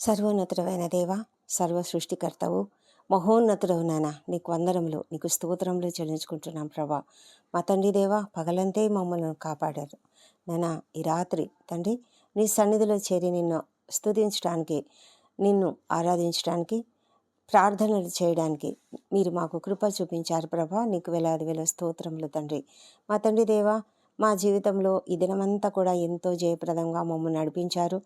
సర్వోన్నతుడమైన దేవ సర్వ సృష్టికర్తవు మహోన్నతుడవు నాన్న నీకు వందరములు నీకు స్తోత్రములు చెల్లించుకుంటున్నాం ప్రభా. మా తండ్రి దేవ పగలంతే మమ్మల్ని కాపాడారు. నానా ఈ రాత్రి తండ్రి నీ సన్నిధిలో చేరి నిన్ను స్తుతించడానికి నిన్ను ఆరాధించడానికి ప్రార్థనలు చేయడానికి మీరు మాకు కృప చూపించారు ప్రభా. నీకు వేలాది వేల స్తోత్రములు తండ్రి. మా తండ్రి దేవ మా జీవితంలో ఈ దినమంతా కూడా ఎంతో జయప్రదంగా మమ్మల్ని నడిపించారు.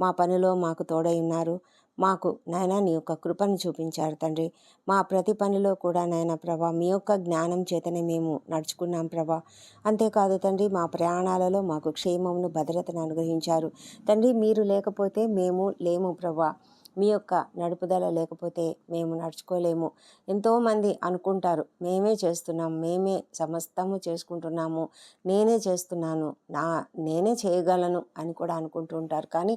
మా పనిలో మాకు తోడై ఉన్నారు. మాకు నాయన నీ యొక్క కృపను చూపించారు తండ్రి. మా ప్రతి పనిలో కూడా నాయన ప్రభా మీ యొక్క జ్ఞానం చేతనే మేము నడుచుకున్నాం ప్రభా. అంతేకాదు తండ్రి మా ప్రయాణాలలో మాకు క్షేమమును భద్రతను అనుగ్రహించారు. తండ్రి మీరు లేకపోతే మేము లేము ప్రభా. మీ యొక్క నడుపుదల లేకపోతే మేము నడుచుకోలేము. ఎంతోమంది అనుకుంటారు మేమే చేస్తున్నాం మేమే సమస్తము చేసుకుంటున్నాము నేనే చేస్తున్నాను నా నేనే చేయగలను అని కూడా అనుకుంటూ ఉంటారు. కానీ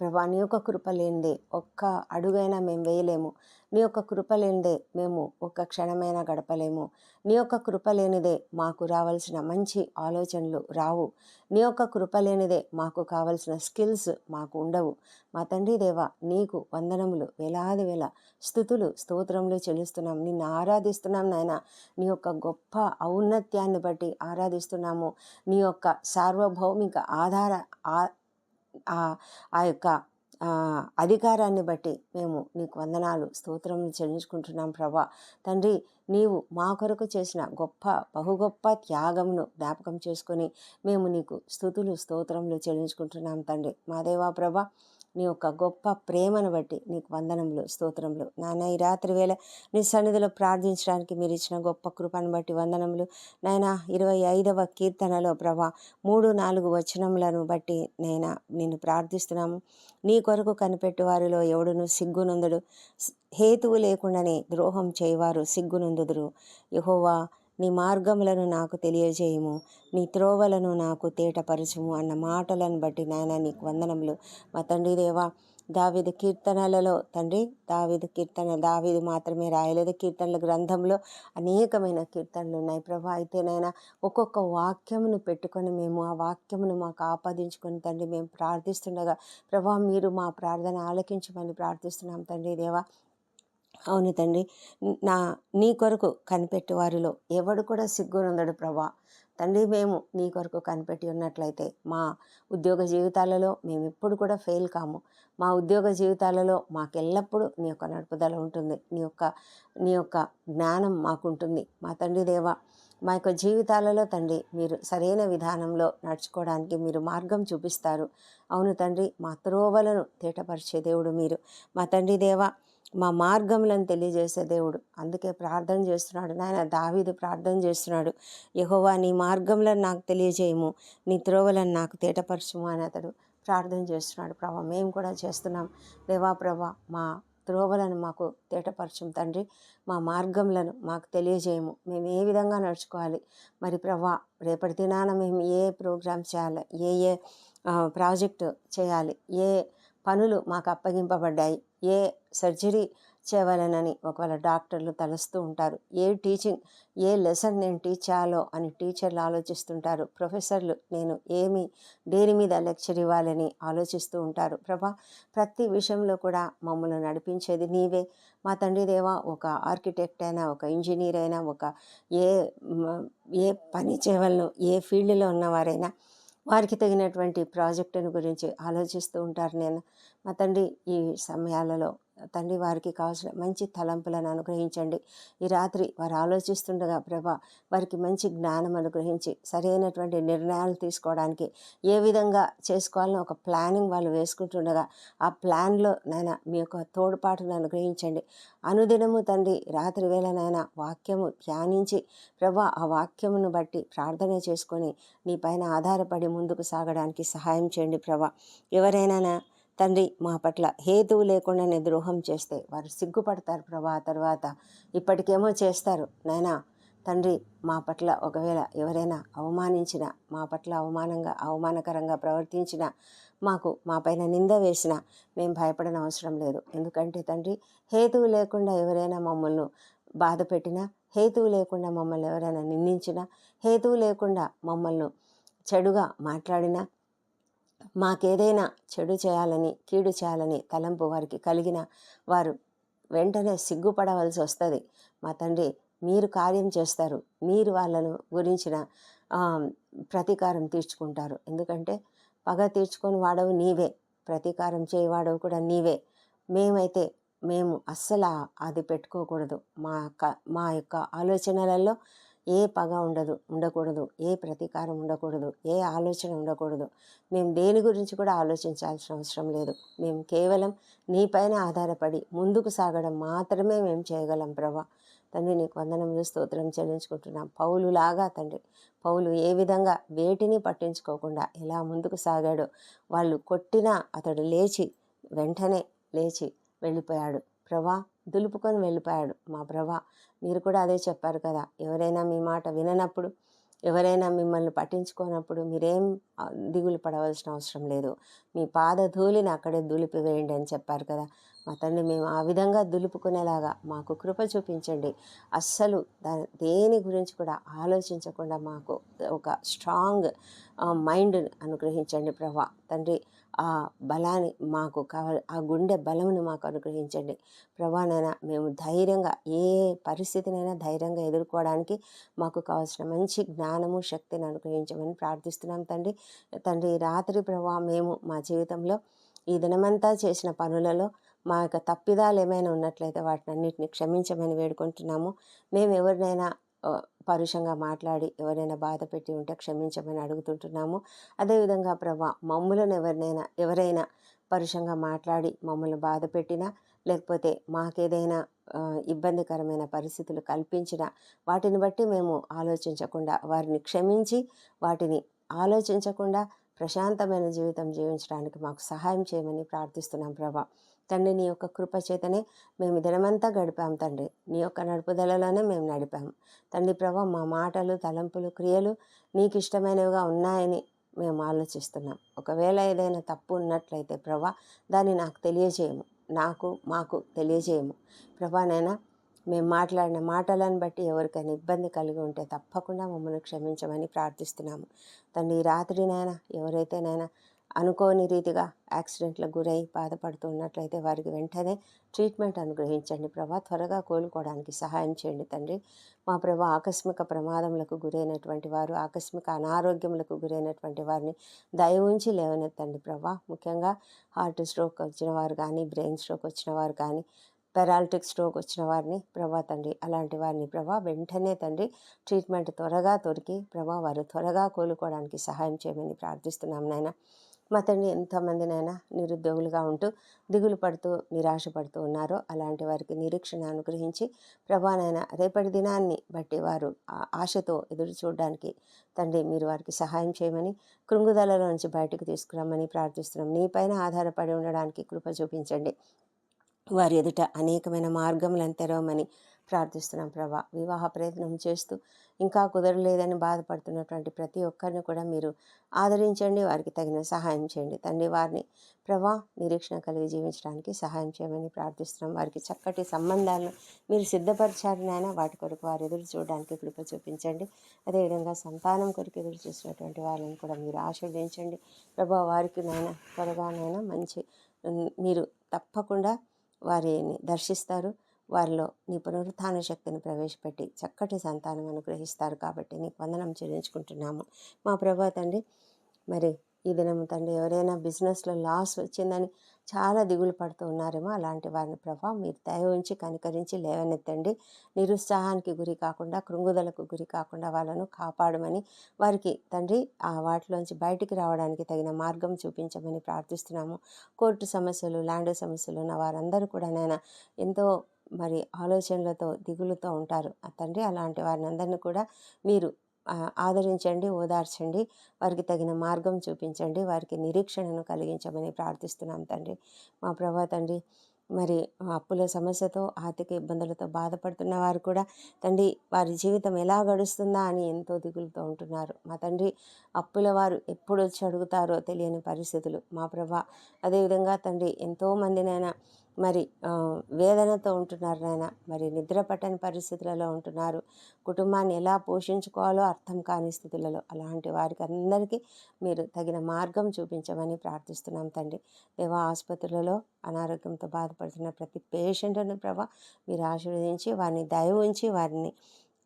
ప్రభా నీ యొక్క కృప లేనిదే ఒక్క అడుగైనా మేము వేయలేము. నీ యొక్క కృప లేనిదే మేము ఒక్క క్షణమైనా గడపలేము. నీ యొక్క కృప లేనిదే మాకు రావాల్సిన మంచి ఆలోచనలు రావు. నీ యొక్క కృప లేనిదే మాకు కావలసిన స్కిల్స్ మాకు ఉండవు. మా తండ్రి దేవ నీకు వందనములు వేలాది వేల స్థుతులు స్తోత్రములు చెల్లిస్తున్నాం నిన్ను ఆరాధిస్తున్నాం నాయన. నీ యొక్క గొప్ప ఔన్నత్యాన్ని బట్టి ఆరాధిస్తున్నాము. నీ యొక్క సార్వభౌమిక ఆధార ఆ- ఆ యొక్క అధికారాన్ని బట్టి మేము నీకు వందనాలు స్తోత్రం చెల్లించుకుంటున్నాం ప్రభా. తండ్రి నీవు మా కొరకు చేసిన గొప్ప బహు గొప్ప త్యాగమును జ్ఞాపకం చేసుకొని మేము నీకు స్థుతులు స్తోత్రములు చెల్లించుకుంటున్నాం తండ్రి. మా దేవా ప్రభా నీ యొక్క గొప్ప ప్రేమను బట్టి నీకు వందనములు స్తోత్రములు. నాయన ఈ రాత్రి వేళ నీ సన్నిధిలో ప్రార్థించడానికి మీరు ఇచ్చిన గొప్ప కృపను బట్టి వందనములు. నాయన ఇరవై ఐదవ కీర్తనలో ప్రభా మూడు నాలుగు వచనములను బట్టి నేను నిన్ను ప్రార్థిస్తున్నాము. నీ కొరకు కనిపెట్టు వారిలో ఎవడును సిగ్గునందుడు. హేతువు లేకుండానే ద్రోహం చేయవారు సిగ్గునందుదురు. యహోవా నీ మార్గములను నాకు తెలియజేయము. నీ త్రోవలను నాకు తేటపరచుము అన్న మాటలను బట్టి నాయన నీకు వందనములు. మా తండ్రి దేవా దావిద కీర్తనలలో తండ్రి దావిద కీర్తన దావిది మాత్రమే రాయలేదు. కీర్తనల గ్రంథంలో అనేకమైన కీర్తనలు ఉన్నాయి. ప్రభా అయితేనైనా ఒక్కొక్క వాక్యమును పెట్టుకొని మేము ఆ వాక్యమును మాకు ఆపాదించుకొని తండ్రి మేము ప్రార్థిస్తుండగా ప్రభా మీరు మా ప్రార్థన ఆలకించమని ప్రార్థిస్తున్నాం తండ్రి దేవా. అవును తండ్రి. నా నీ కొరకు కనిపెట్టి వారిలో ఎవడు కూడా సిగ్గునందడు ప్రభా. తండ్రి మేము నీ కొరకు కనిపెట్టి ఉన్నట్లయితే మా ఉద్యోగ జీవితాలలో మేము ఎప్పుడు కూడా ఫెయిల్ కాము. మా ఉద్యోగ జీవితాలలో మాకెల్లప్పుడూ నీ యొక్క నడుపుదల ఉంటుంది. నీ యొక్క నీ యొక్క జ్ఞానం మాకుంటుంది. మా తండ్రి దేవ మా యొక్క జీవితాలలో తండ్రి మీరు సరైన విధానంలో నడుచుకోవడానికి మీరు మార్గం చూపిస్తారు. అవును తండ్రి మా త్రోవలను తేటపరిచే దేవుడు మీరు. మా తండ్రి దేవా మా మార్గములను తెలియజేసే దేవుడు. అందుకే ప్రార్థన చేస్తున్నాడు. నాయన దావీదు ప్రార్థన చేస్తున్నాడు. యహోవా నీ మార్గములను నాకు తెలియజేయము. నీ త్రోవలను నాకు తేటపరచుము అని అతడు ప్రార్థన చేస్తున్నాడు. ప్రభా మేము కూడా చేస్తున్నాం. దేవా ప్రభా మా త్రోవలను మాకు తేటపరచం తండ్రి. మా మార్గములను మాకు తెలియజేయము. మేము ఏ విధంగా నడుచుకోవాలి? మరి ప్రభా రేపటి దినాన మేము ఏ ప్రోగ్రామ్ చేయాలి? ఏ ఏ ప్రాజెక్టు చేయాలి? ఏ పనులు మాకు అప్పగింపబడ్డాయి? ఏ సర్జరీ చేయవలనని ఒకవేళ డాక్టర్లు తలుస్తూ ఉంటారు. ఏ టీచింగ్ ఏ లెసన్ నేను టీచ్ చేయాలో అని టీచర్లు ఆలోచిస్తుంటారు. ప్రొఫెసర్లు నేను ఏమి దేని మీద లెక్చర్ ఇవ్వాలని ఆలోచిస్తూ ఉంటారు. ప్రభా ప్రతి విషయంలో కూడా మమ్మల్ని నడిపించేది నీవే. మా తండ్రి దేవా ఒక ఆర్కిటెక్ట్ అయినా ఒక ఇంజనీర్ అయినా ఒక ఏ ఏ పని చేయవలను ఏ ఫీల్డ్లో ఉన్నవారైనా వారికి తగినటువంటి ప్రాజెక్టును గురించి ఆలోచిస్తూ ఉంటారు నేను. మా తండ్రి ఈ సమయాలలో తండ్రి వారికి కావాల్సిన మంచి తలంపులను అనుగ్రహించండి. ఈ రాత్రి వారు ఆలోచిస్తుండగా ప్రభా వారికి మంచి జ్ఞానం అనుగ్రహించి సరైనటువంటి నిర్ణయాలు తీసుకోవడానికి ఏ విధంగా చేసుకోవాలని ఒక ప్లానింగ్ వాళ్ళు వేసుకుంటుండగా ఆ ప్లాన్లో నాయన మీ యొక్క తోడ్పాటును అనుగ్రహించండి. అనుదినము తండ్రి రాత్రి వేళ నాయన వాక్యము ధ్యానించి ప్రభా ఆ వాక్యమును బట్టి ప్రార్థన చేసుకొని నీ పైన ఆధారపడి ముందుకు సాగడానికి సహాయం చేయండి ప్రభా. ఎవరైనా తండ్రి మా పట్ల హేతువు లేకుండానే ద్రోహం చేస్తే వారు సిగ్గుపడతారు ప్రభా. తర్వాత ఇప్పటికేమో చేస్తారు. నాయనా తండ్రి మా పట్ల ఒకవేళ ఎవరైనా అవమానించిన మా పట్ల అవమానంగా అవమానకరంగా ప్రవర్తించిన మాకు మా పైన నింద వేసిన మేము భయపడన అవసరం లేదు. ఎందుకంటే తండ్రి హేతువు లేకుండా ఎవరైనా మమ్మల్ని బాధ పెట్టినా హేతువు లేకుండా మమ్మల్ని ఎవరైనా నిందించినా హేతువు లేకుండా మమ్మల్ని చెడుగా మాట్లాడినా మాకేదైనా చెడు చేయాలని కీడు చేయాలని తలంపు వారికి కలిగిన వారు వెంటనే సిగ్గుపడవలసి వస్తుంది. మా తండ్రి మీరు కార్యం చేస్తారు. మీరు వాళ్ళను గురించిన ప్రతీకారం తీర్చుకుంటారు. ఎందుకంటే పగ తీర్చుకొని వాడవు నీవే. ప్రతీకారం చేయవాడవు కూడా నీవే. మేమైతే మేము అస్సలు అది పెట్టుకోకూడదు. మా యొక్క మా యొక్క ఆలోచనలలో ఏ పగ ఉండదు ఉండకూడదు ఏ ప్రతీకారం ఉండకూడదు ఏ ఆలోచన ఉండకూడదు. మేము దేని గురించి కూడా ఆలోచించాల్సిన అవసరం లేదు. మేము కేవలం నీపైన ఆధారపడి ముందుకు సాగడం మాత్రమే మేము చేయగలం ప్రభా. తండ్రి నీకు వందనములు స్తోత్రం చెల్లించుకుంటున్నాం. పౌలు లాగా తండ్రి పౌలు ఏ విధంగా వేటిని పట్టించుకోకుండా ఎలా ముందుకు సాగాడో వాళ్ళు కొట్టినా అతడు లేచి వెంటనే లేచి వెళ్ళిపోయాడు. ప్రభా దులుపుకొని వెళ్ళిపోయాడు మా ప్రభా. మీరు కూడా అదే చెప్పారు కదా ఎవరైనా మీ మాట విననప్పుడు ఎవరైనా మిమ్మల్ని పట్టించుకోనప్పుడు మీరేం దిగులు పడవలసిన అవసరం లేదు. మీ పాద ధూళిని అక్కడే దులిపి వేయండి అని చెప్పారు కదా. మా తండ్రి మేము ఆ విధంగా దులుపుకునేలాగా మాకు కృప చూపించండి. అస్సలు దా దేని గురించి కూడా ఆలోచించకుండా మాకు ఒక స్ట్రాంగ్ మైండ్ అనుగ్రహించండి ప్రభా. తండ్రి ఆ బలాన్ని మాకు కావాలి ఆ గుండె బలమును మాకు అనుగ్రహించండి. ప్రభానైనా మేము ధైర్యంగా ఏ పరిస్థితినైనా ధైర్యంగా ఎదుర్కోవడానికి మాకు కావాల్సిన మంచి జ్ఞానము శక్తిని అనుగ్రహించమని ప్రార్థిస్తున్నాం తండ్రి. తండ్రి రాత్రి ప్రభా మేము మా జీవితంలో ఈ దినమంతా చేసిన పనులలో మా యొక్క తప్పిదాలు ఏమైనా ఉన్నట్లయితే వాటిని అన్నిటిని క్షమించమని వేడుకుంటున్నాము. మేము ఎవరినైనా పరుషంగా మాట్లాడి ఎవరైనా బాధ పెట్టి ఉంటే క్షమించమని అడుగుతుంటున్నాము. అదేవిధంగా ప్రభా మమ్ములను ఎవరినైనా ఎవరైనా పరుషంగా మాట్లాడి మమ్మల్ని బాధ పెట్టినా లేకపోతే మాకేదైనా ఇబ్బందికరమైన పరిస్థితులు కల్పించిన వాటిని బట్టి మేము ఆలోచించకుండా వారిని క్షమించి వాటిని ఆలోచించకుండా ప్రశాంతమైన జీవితం జీవించడానికి మాకు సహాయం చేయమని ప్రార్థిస్తున్నాం ప్రభా. తండ్రి నీ యొక్క కృపచేతనే మేము దినమంతా గడిపాం తండ్రి. నీ యొక్క నడుపుదలలోనే మేము నడిపాము తండ్రి ప్రభా మా మాటలు తలంపులు క్రియలు నీకు ఇష్టమైనవిగా ఉన్నాయని మేము ఆలోచిస్తున్నాం. ఒకవేళ ఏదైనా తప్పు ఉన్నట్లయితే ప్రభా దాన్ని నాకు తెలియజేయము. నాకు మాకు తెలియజేయము. ప్రభానైనా మేము మాట్లాడిన మాటలను బట్టి ఎవరికైనా ఇబ్బంది కలిగి ఉంటే తప్పకుండా మమ్మల్ని క్షమించమని ప్రార్థిస్తున్నాము. తండ్రి ఈ రాత్రినైనా ఎవరైతేనైనా అనుకోని రీతిగా యాక్సిడెంట్లకు గురై బాధపడుతున్నట్లయితే వారికి వెంటనే ట్రీట్మెంట్ అనుగ్రహించండి. ప్రభా త్వరగా కోలుకోవడానికి సహాయం చేయండి తండ్రి. మా ప్రభా ఆకస్మిక ప్రమాదములకు గురైనటువంటి వారు ఆకస్మిక అనారోగ్యములకు గురైనటువంటి వారిని దయ ఉంచి లేవనెత్తండి ప్రభా. ముఖ్యంగా హార్ట్ స్ట్రోక్ వచ్చిన వారు కానీ బ్రెయిన్ స్ట్రోక్ వచ్చిన వారు కానీ పెరాలిటిక్ స్ట్రోక్ వచ్చిన వారిని ప్రభా తండ్రి అలాంటి వారిని ప్రభా వెంటనే తండ్రి ట్రీట్మెంట్ త్వరగా దొరికి ప్రభా వారు త్వరగా కోలుకోవడానికి సహాయం చేయమని ప్రార్థిస్తున్నాం నాయన. మా తండ్రి ఎంతమందినైనా నిరుద్యోగులుగా ఉంటూ దిగులు పడుతూ నిరాశ పడుతూ ఉన్నారో అలాంటి వారికి నిరీక్షణ అనుగ్రహించి ప్రభానైనా రేపటి దినాన్ని బట్టి వారు ఆశతో ఎదురు చూడడానికి తండ్రి మీరు వారికి సహాయం చేయమని కృంగుదలలో నుంచి బయటకు తీసుకురమ్మని ప్రార్థిస్తున్నాం. నీపైన ఆధారపడి ఉండడానికి కృప చూపించండి. వారి ఎదుట అనేకమైన మార్గములను తెరవమని ప్రార్థిస్తున్నాం ప్రభా. వివాహ ప్రయత్నం చేస్తూ ఇంకా కుదరలేదని బాధపడుతున్నటువంటి ప్రతి ఒక్కరిని కూడా మీరు ఆదరించండి వారికి తగిన సహాయం చేయండి. తండ్రి వారిని ప్రభా నిరీక్షణ కలిగి జీవించడానికి సహాయం చేయమని ప్రార్థిస్తున్నాం. వారికి చక్కటి సంబంధాలను మీరు సిద్ధపరిచారనైనా నాయన. వాటి కొరకు వారు ఎదురు చూడడానికి కృప చూపించండి. అదేవిధంగా సంతానం కొరకు ఎదురు చూసినటువంటి వాళ్ళని కూడా మీరు ఆశీర్వదించండి. ప్రభా వారికి నాయన త్వరగానైనా మంచి మీరు తప్పకుండా వారిని దర్శిస్తారు. వారిలో నీ పునరుత్థాన శక్తిని ప్రవేశపెట్టి చక్కటి సంతానం అనుగ్రహిస్తారు కాబట్టి నీకు వందనం చెల్లించుకుంటున్నాము. మా ప్రభా తండ్రి మరి ఈ దినం తండ్రి ఎవరైనా బిజినెస్లో లాస్ వచ్చిందని చాలా దిగులు పడుతూ ఉన్నారేమో అలాంటి వారిని ప్రభా మీరు దయ ఉంచి కనికరించి లేవనెత్తండి. నిరుత్సాహానికి గురి కాకుండా కృంగుదలకు గురి కాకుండా వాళ్ళను కాపాడమని వారికి తండ్రి ఆ వాటిలోంచి బయటికి రావడానికి తగిన మార్గం చూపించమని ప్రార్థిస్తున్నాము. కోర్టు సమస్యలు ల్యాండ్ సమస్యలు ఉన్న వారందరూ కూడా నేను ఎంతో మరి ఆలోచనలతో దిగులుతో ఉంటారు. తండ్రి అలాంటి వారిని అందరినీ కూడా మీరు ఆదరించండి ఓదార్చండి వారికి తగిన మార్గం చూపించండి వారికి నిరీక్షణను కలిగించమని ప్రార్థిస్తున్నాం తండ్రి. మా ప్రభా తండ్రి మరి అప్పుల సమస్యతో ఆర్థిక ఇబ్బందులతో బాధపడుతున్న వారు కూడా తండ్రి వారి జీవితం ఎలా గడుస్తుందా అని ఎంతో దిగులుతో ఉంటున్నారు. మా తండ్రి అప్పుల వారు ఎప్పుడు వచ్చి అడుగుతారో తెలియని పరిస్థితులు. మా ప్రభా అదేవిధంగా తండ్రి ఎంతోమందినైనా మరి వేదనతో ఉంటున్నారు నాయన. మరి నిద్ర పట్టని పరిస్థితులలో ఉంటున్నారు. కుటుంబాన్ని ఎలా పోషించుకోవాలో అర్థం కాని స్థితులలో అలాంటి వారికి అందరికీ మీరు తగిన మార్గం చూపించమని ప్రార్థిస్తున్నాం తండ్రి. దేవా ఆసుపత్రులలో అనారోగ్యంతో బాధపడుతున్న ప్రతి పేషెంట్ను ప్రభా మీరు ఆశీర్వదించి వారిని దయ ఉంచి వారిని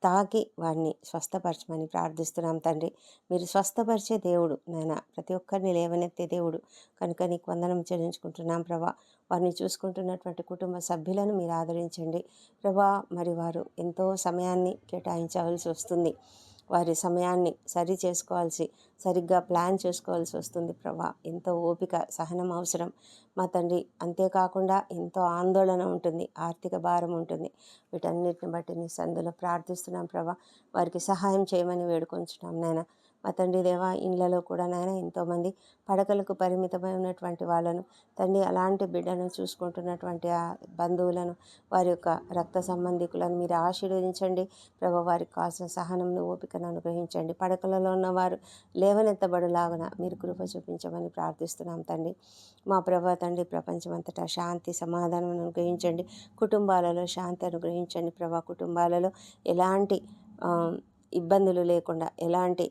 తాకి వారిని స్వస్థపరచమని ప్రార్థిస్తున్నాం తండ్రి. మీరు స్వస్థపరిచే దేవుడు నాయన. ప్రతి ఒక్కరిని లేవనెత్తే దేవుడు. కనుక నీకు వందనం చెల్లించుకుంటున్నాం ప్రభా. వారిని చూసుకుంటున్నటువంటి కుటుంబ సభ్యులను మీరు ఆదరించండి. ప్రభా మరి వారు ఎంతో సమయాన్ని కేటాయించవలసి వస్తుంది. వారి సమయాన్ని సరి చేసుకోవాల్సి సరిగ్గా ప్లాన్ చేసుకోవాల్సి వస్తుంది ప్రభా. ఎంతో ఓపిక సహనం అవసరం. మా తండ్రి అంతేకాకుండా ఎంతో ఆందోళన ఉంటుంది ఆర్థిక భారం ఉంటుంది. వీటన్నిటిని బట్టి నీ సందులో ప్రార్థిస్తున్నాం ప్రభా. వారికి సహాయం చేయమని వేడుకొంచున్నాం నాయన. మా తండ్రి దేవా ఇండ్లలో కూడా నాయన ఎంతోమంది పడకలకు పరిమితమై ఉన్నటువంటి వాళ్ళను తండ్రి అలాంటి బిడ్డను చూసుకుంటున్నటువంటి ఆ బంధువులను వారి యొక్క రక్త సంబంధికులను మీరు ఆశీర్వదించండి. ప్రభు వారికి కావాల్సిన సహనంను ఓపికను అనుగ్రహించండి. పడకలలో ఉన్నవారు లేవనెత్తబడులాగున మీరు కృప చూపించమని ప్రార్థిస్తున్నాం తండ్రి. మా ప్రభా తండ్రి ప్రపంచమంతటా శాంతి సమాధానం అనుగ్రహించండి. కుటుంబాలలో శాంతి అనుగ్రహించండి. ప్రభా కుటుంబాలలో ఎలాంటి ఇబ్బందులు లేకుండా ఎలాంటి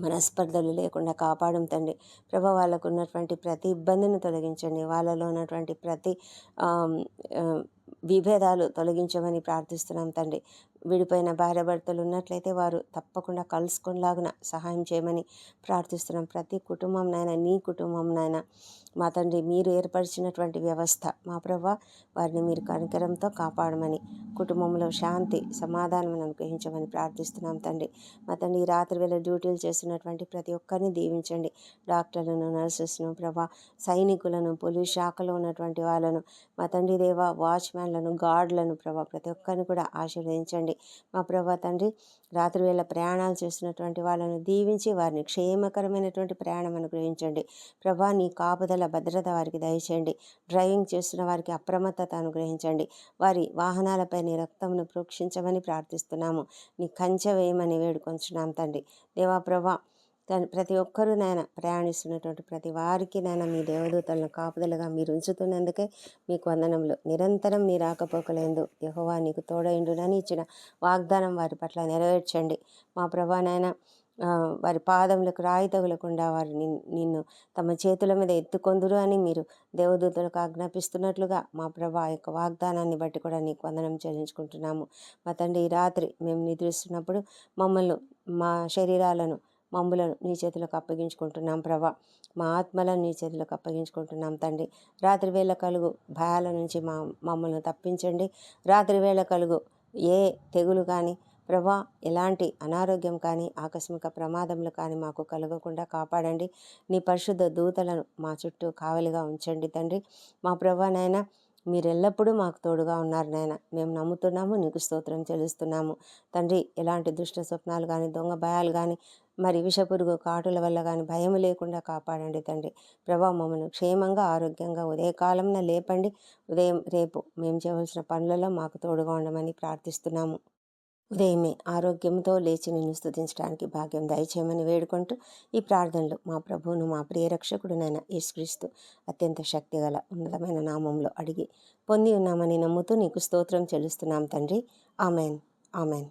మనస్పర్ధలు లేకుండా కాపాడం తండ్రి. ప్రభా వాళ్ళకు ఉన్నటువంటి ప్రతి ఇబ్బందిని తొలగించండి. వాళ్ళలో ఉన్నటువంటి ప్రతి విభేదాలు తొలగించమని ప్రార్థిస్తున్నాం తండ్రి. విడిపోయిన భార్యభర్తలు ఉన్నట్లయితే వారు తప్పకుండా కలుసుకునేలాగున సహాయం చేయమని ప్రార్థిస్తున్నాం. ప్రతి కుటుంబం నాయన నీ కుటుంబం నాయన మా తండ్రి మీరు ఏర్పరిచినటువంటి వ్యవస్థ మా ప్రభా వారిని మీరు కనికరంతో కాపాడమని కుటుంబంలో శాంతి సమాధానం అనుగ్రహించమని ప్రార్థిస్తున్నాం తండ్రి. మా తండ్రి ఈ రాత్రి వేళ డ్యూటీలు చేస్తున్నటువంటి ప్రతి ఒక్కరిని దీవించండి. డాక్టర్లను నర్సెస్ను ప్రభా సైనికులను పోలీస్ శాఖలో ఉన్నటువంటి వాళ్ళను మా తండ్రి దేవ వాచ్మ్యాన్లను గార్డులను ప్రభా ప్రతి ఒక్కరిని కూడా ఆశీర్వదించండి. మా ప్రభా తండ్రి రాత్రి వేళ ప్రయాణాలు చేస్తున్నటువంటి వాళ్ళను దీవించి వారిని క్షేమకరమైనటువంటి ప్రయాణం అనుగ్రహించండి. ప్రభా నీ కాపుదల భద్రత వారికి దయచేయండి. డ్రైవింగ్ చేస్తున్న వారికి అప్రమత్తత అనుగ్రహించండి. వారి వాహనాలపై నీ రక్తమును ప్రోక్షించమని ప్రార్థిస్తున్నాము. నీ కంచె వేయమని వేడుకొంచున్నాం తండ్రి. దేవా ప్రభా దాని ప్రతి ఒక్కరూ నాయన ప్రయాణిస్తున్నటువంటి ప్రతి వారికి నాయన మీ దేవదూతలను కాపుదలుగా మీరు ఉంచుతున్నందుకే మీకు వందనములు. నిరంతరం మీరు రాకపోకలేందు యహోవా నీకు తోడైండునని ఇచ్చిన వాగ్దానం వారి పట్ల నెరవేర్చండి. మా ప్రభా నాయన వారి పాదములకు రాయి తగులకుండా వారు నిన్ను తమ చేతుల మీద ఎత్తుకొందురు అని మీరు దేవదూతలకు ఆజ్ఞాపిస్తున్నట్లుగా మా ప్రభా యొక్క వాగ్దానాన్ని బట్టి కూడా నీకు వందనం చెల్లించుకుంటున్నాము. మా తండ్రి ఈ రాత్రి మేము నిద్రిస్తున్నప్పుడు మమ్మల్ని మా శరీరాలను మమ్ములను నీ చేతులకు అప్పగించుకుంటున్నాం ప్రభా. మా ఆత్మలను నీ చేతులకు అప్పగించుకుంటున్నాం తండ్రి. రాత్రి వేళ కలుగు భయాల నుంచి మా మమ్మల్ని తప్పించండి. రాత్రి వేళ కలుగు ఏ తెగులు కానీ ప్రభా ఎలాంటి అనారోగ్యం కానీ ఆకస్మిక ప్రమాదములు కానీ మాకు కలగకుండా కాపాడండి. నీ పరిశుద్ధ దూతలను మా చుట్టూ కావలిగా ఉంచండి తండ్రి. మా ప్రభా నాయన మీరు ఎల్లప్పుడూ మాకు తోడుగా ఉన్నారు నాయన. మేము నమ్ముతున్నాము నీకు స్తోత్రం చెల్లిస్తున్నాము. తండ్రి ఎలాంటి దుష్ట స్వప్నాలు కానీ దొంగ భయాలు కానీ మరి విషపురుగు కాటుల వల్ల కానీ భయం లేకుండా కాపాడండి తండ్రి. ప్రభా మమ్మల్ని క్షేమంగా ఆరోగ్యంగా ఉదయకాలంన లేపండి. ఉదయం రేపు మేము చేయవలసిన పనులలో మాకు తోడుగా ఉండమని ప్రార్థిస్తున్నాము. ఉదయమే ఆరోగ్యంతో లేచి నిన్ను స్థుతించడానికి భాగ్యం దయచేయమని వేడుకుంటూ ఈ ప్రార్థనలు మా ప్రభువును మా ప్రియరక్షకుడునైన యేసుక్రీస్తు అత్యంత శక్తిగల ఉన్నతమైన నామంలో అడిగి పొంది ఉన్నామని నమ్ముతూ నీకు స్తోత్రం చెల్లిస్తున్నాం తండ్రి. ఆమెన్. ఆమెన్.